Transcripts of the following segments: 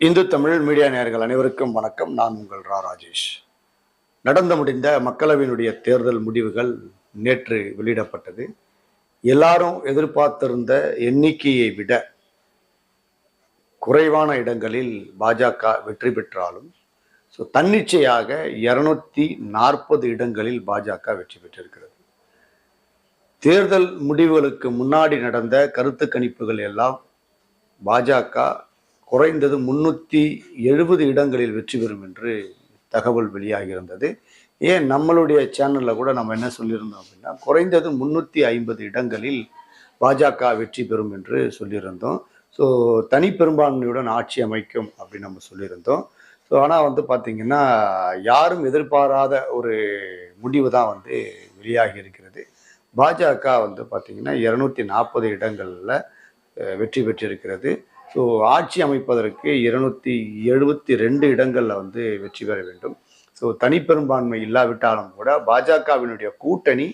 Hindu Tamil media நேயர்கள் அனைவருக்கும் வணக்கம். நான் உங்கள் ரா. ராஜேஷ். நடந்து முடிந்த மக்களவையினுடைய தேர்தல் முடிவுகள் நேற்று வெளியிடப்பட்டது. எல்லாரும் எதிர்பார்த்திருந்த எண்ணிக்கையை விட குறைவான இடங்களில் பாஜக வெற்றி பெற்றாலும் ஸோ தன்னிச்சையாக இருநூத்தி நாற்பது இடங்களில் பாஜக வெற்றி பெற்றிருக்கிறது. தேர்தல் முடிவுகளுக்கு முன்னாடி நடந்த கருத்து கணிப்புகள் எல்லாம் பாஜக குறைந்தது முன்னூற்றி எழுபது இடங்களில் வெற்றி பெறும் என்று தகவல் வெளியாகியிருந்தது. ஏன்? நம்மளுடைய சேனலில் கூட நம்ம என்ன சொல்லியிருந்தோம் அப்படின்னா குறைந்தது முன்னூற்றி ஐம்பது இடங்களில் பாஜக வெற்றி பெறும் என்று சொல்லியிருந்தோம். ஸோ தனி பெரும்பான்மையுடன் ஆட்சி அமைக்கும் அப்படின்னு நம்ம சொல்லியிருந்தோம். ஸோ ஆனால் வந்து பார்த்திங்கன்னா யாரும் எதிர்பாராத ஒரு முடிவு தான் வந்து வெளியாகி இருக்கிறது. பாஜக வந்து பார்த்திங்கன்னா இரநூத்தி நாற்பது இடங்களில் வெற்றி பெற்றிருக்கிறது. ஸோ ஆட்சி அமைப்பதற்கு இருநூத்தி எழுபத்தி ரெண்டு இடங்களில் வந்து வெற்றி பெற வேண்டும். ஸோ தனிப்பெரும்பான்மை இல்லாவிட்டாலும் கூட பாஜகவினுடைய கூட்டணி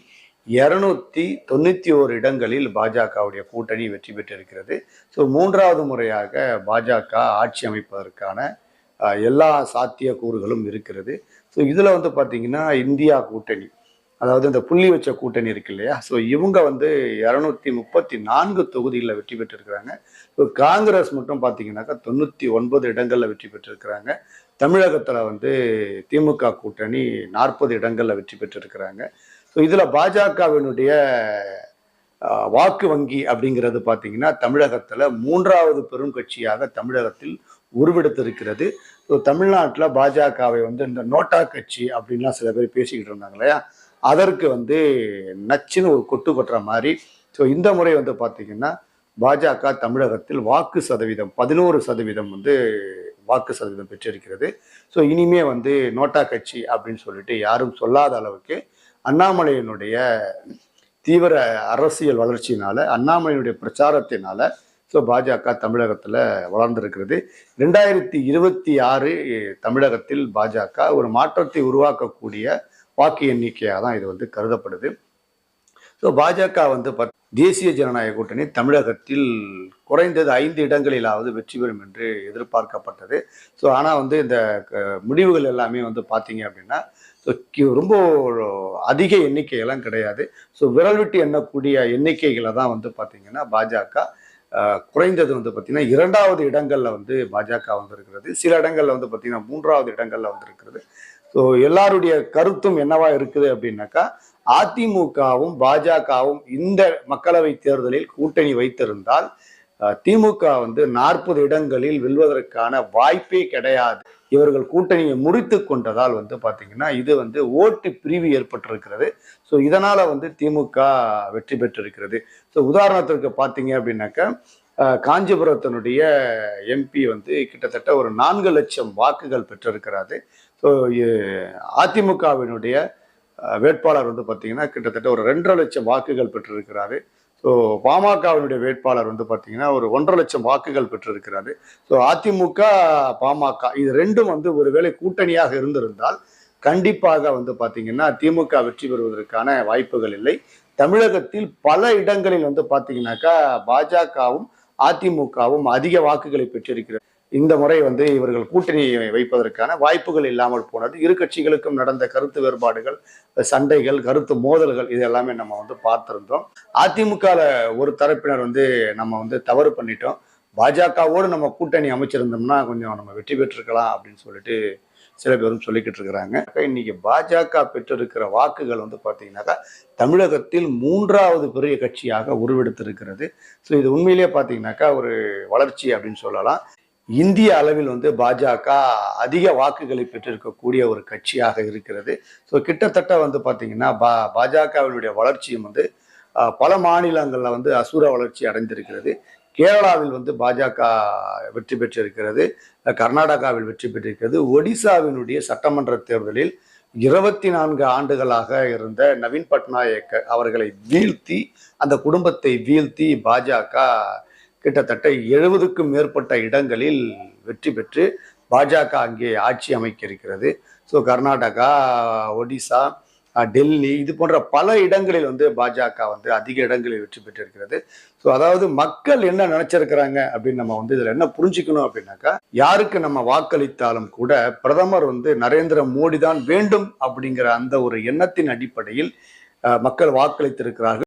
இருநூத்தி தொண்ணூற்றி ஓரு இடங்களில் பாஜகவுடைய கூட்டணி வெற்றி பெற்றிருக்கிறது. ஸோ மூன்றாவது முறையாக பாஜக ஆட்சி அமைப்பதற்கான எல்லா சாத்திய கூறுகளும் இருக்கிறது. ஸோ இதில் வந்து பார்த்தீங்கன்னா இந்தியா கூட்டணி. அதாவது இந்த புள்ளி வச்ச கூட்டணி இருக்கு இல்லையா? ஸோ இவங்க வந்து இரநூத்தி முப்பத்தி நான்கு தொகுதிகளில் வெற்றி பெற்றிருக்கிறாங்க. ஸோ காங்கிரஸ் மட்டும் பார்த்தீங்கன்னாக்கா தொண்ணூற்றி ஒன்பது இடங்களில் வெற்றி பெற்றிருக்கிறாங்க. தமிழகத்தில் வந்து திமுக கூட்டணி நாற்பது இடங்களில் வெற்றி பெற்றிருக்கிறாங்க. ஸோ இதில் பாஜகவினுடைய வாக்கு வங்கி அப்படிங்கிறது பார்த்தீங்கன்னா தமிழகத்தில் மூன்றாவது பெரும் கட்சியாக தமிழகத்தில் உருவெடுத்திருக்கிறது. ஸோ தமிழ்நாட்டில் பாஜகவை வந்து இந்த நோட்டா கட்சி அப்படின்லாம் சில பேர் பேசிக்கிட்டு இருந்தாங்க இல்லையா? அதற்கு வந்து நச்சுன்னு ஒரு கொட்டு கொட்டுற மாதிரி. ஸோ இந்த முறை வந்து பார்த்தீங்கன்னா பாஜக தமிழகத்தில் வாக்கு சதவீதம் பதினோரு சதவீதம் வந்து வாக்கு சதவீதம் பெற்றிருக்கிறது. ஸோ இனிமே வந்து நோட்டா கட்சி அப்படின்னு சொல்லிட்டு யாரும் சொல்லாத அளவுக்கு அண்ணாமலையினுடைய தீவிர அரசியல் வளர்ச்சியினால அண்ணாமலையினுடைய பிரச்சாரத்தினால ஸோ பாஜக தமிழகத்தில் வளர்ந்திருக்கிறது. ரெண்டாயிரத்தி இருபத்தி ஆறு தமிழகத்தில் பாஜக ஒரு மாற்றத்தை உருவாக்கக்கூடிய வாக்கு எண்ணிக்கையாக தான் இது வந்து கருதப்படுது. ஸோ பாஜக வந்து பத்- தேசிய ஜனநாயக கூட்டணி தமிழகத்தில் குறைந்தது ஐந்து இடங்களிலாவது வெற்றி பெறும் என்று எதிர்பார்க்கப்பட்டது. ஸோ ஆனால் வந்து இந்த முடிவுகள் எல்லாமே வந்து பார்த்தீங்க அப்படின்னா ஸோ ரொம்ப அதிக எண்ணிக்கையெல்லாம் கிடையாது. ஸோ விரல் விட்டு எண்ணக்கூடிய எண்ணிக்கைகளை தான் வந்து பார்த்தீங்கன்னா பாஜக குறைந்தது வந்து பார்த்திங்கன்னா இரண்டாவது இடங்களில் வந்து பாஜக வந்திருக்கிறது. சில இடங்களில் வந்து பார்த்தீங்கன்னா மூன்றாவது இடங்களில் வந்திருக்கிறது. ஸோ எல்லாருடைய கருத்தும் என்னவா இருக்குது அப்படின்னாக்கா அதிமுகவும் பாஜகவும் இந்த மக்களவை தேர்தலில் கூட்டணி வைத்திருந்தால் திமுக வந்து நாற்பது இடங்களில் வெல்வதற்கான வாய்ப்பே கிடையாது. இவர்கள் கூட்டணியை முறித்து கொண்டதால் வந்து பார்த்தீங்கன்னா இது வந்து ஓட்டு பிரிவு ஏற்பட்டிருக்கிறது. ஸோ இதனால் வந்து திமுக வெற்றி பெற்றிருக்கிறது. ஸோ உதாரணத்திற்கு பார்த்தீங்க அப்படின்னாக்கா காஞ்சிபுரத்தினுடைய எம்பி வந்து கிட்டத்தட்ட ஒரு நான்கு லட்சம் வாக்குகள் பெற்றிருக்கிறாரு. ஸோ அதிமுகவினுடைய வேட்பாளர் வந்து பார்த்தீங்கன்னா கிட்டத்தட்ட ஒரு ரெண்டரை லட்சம் வாக்குகள் பெற்றிருக்கிறாரு. ஸோ பாமகவினுடைய வேட்பாளர் வந்து பார்த்தீங்கன்னா ஒரு ஒன்றரை லட்சம் வாக்குகள் பெற்றிருக்கிறாரு. ஸோ அதிமுக பாமக இது ரெண்டும் வந்து ஒருவேளை கூட்டணியாக இருந்திருந்தால் கண்டிப்பாக வந்து பார்த்தீங்கன்னா திமுக வெற்றி பெறுவதற்கான வாய்ப்புகள் இல்லை. தமிழகத்தில் பல இடங்களில் வந்து பார்த்தீங்கன்னாக்கா பாஜகவும் அதிமுகவும் அதிக வாக்குகளை பெற்றிருக்கிறது. இந்த முறை வந்து இவர்கள் கூட்டணி வைப்பதற்கான வாய்ப்புகள் இல்லாமல் போனது. இரு கட்சிகளுக்கும் நடந்த கருத்து வேறுபாடுகள் சண்டைகள் கருத்து மோதல்கள் இது எல்லாமே நம்ம வந்து பார்த்திருந்தோம். அதிமுகவில் ஒரு தரப்பினர் வந்து நம்ம வந்து தவறு பண்ணிட்டோம். பாஜகவோடு நம்ம கூட்டணி அமைச்சிருந்தோம்னா கொஞ்சம் நம்ம வெற்றி பெற்றிருக்கலாம் அப்படின்னு சொல்லிட்டு சில பேரும் சொல்லிக்கிட்டு இருக்கிறாங்க. இன்னைக்கு பாஜக பெற்றிருக்கிற வாக்குகள் வந்து பார்த்தீங்கன்னாக்கா தமிழகத்தில் மூன்றாவது பெரிய கட்சியாக உருவெடுத்திருக்கிறது. ஸோ இது உண்மையிலேயே பார்த்தீங்கன்னாக்கா ஒரு வளர்ச்சி அப்படின்னு சொல்லலாம். இந்திய அளவில் வந்து பாஜக அதிக வாக்குகளை பெற்றிருக்கக்கூடிய ஒரு கட்சியாக இருக்கிறது. ஸோ கிட்டத்தட்ட வந்து பார்த்தீங்கன்னா பா பாஜகவினுடைய வளர்ச்சியும் வந்து பல மாநிலங்களில் வந்து அசுர வளர்ச்சி அடைந்திருக்கிறது. கேரளாவில் வந்து பாஜக வெற்றி பெற்றிருக்கிறது கர்நாடகாவில் வெற்றி பெற்றிருக்கிறது. ஒடிசாவினுடைய சட்டமன்ற தேர்தலில் இருபத்தி நான்கு ஆண்டுகளாக இருந்த நவீன் பட்நாயக் அவர்களை வீழ்த்தி அந்த குடும்பத்தை வீழ்த்தி பாஜக கிட்டத்தட்ட எழுபதுக்கும் மேற்பட்ட இடங்களில் வெற்றி பெற்று பாஜக அங்கே ஆட்சி அமைக்க இருக்கிறது. ஸோ கர்நாடகா ஒடிசா டெல்லி இது போன்ற பல இடங்களில் வந்து பாஜக வந்து அதிக இடங்களில் வெற்றி பெற்றிருக்கிறது. ஸோ அதாவது மக்கள் என்ன நினைச்சிருக்கிறாங்க அப்படின்னு நம்ம வந்து இதுல என்ன புரிஞ்சுக்கணும் அப்படின்னாக்கா யாருக்கு நம்ம வாக்களித்தாலும் கூட பிரதமர் வந்து நரேந்திர மோடி தான் வேண்டும் அப்படிங்கிற அந்த ஒரு எண்ணத்தின் அடிப்படையில் மக்கள் வாக்களித்திருக்கிறார்கள்.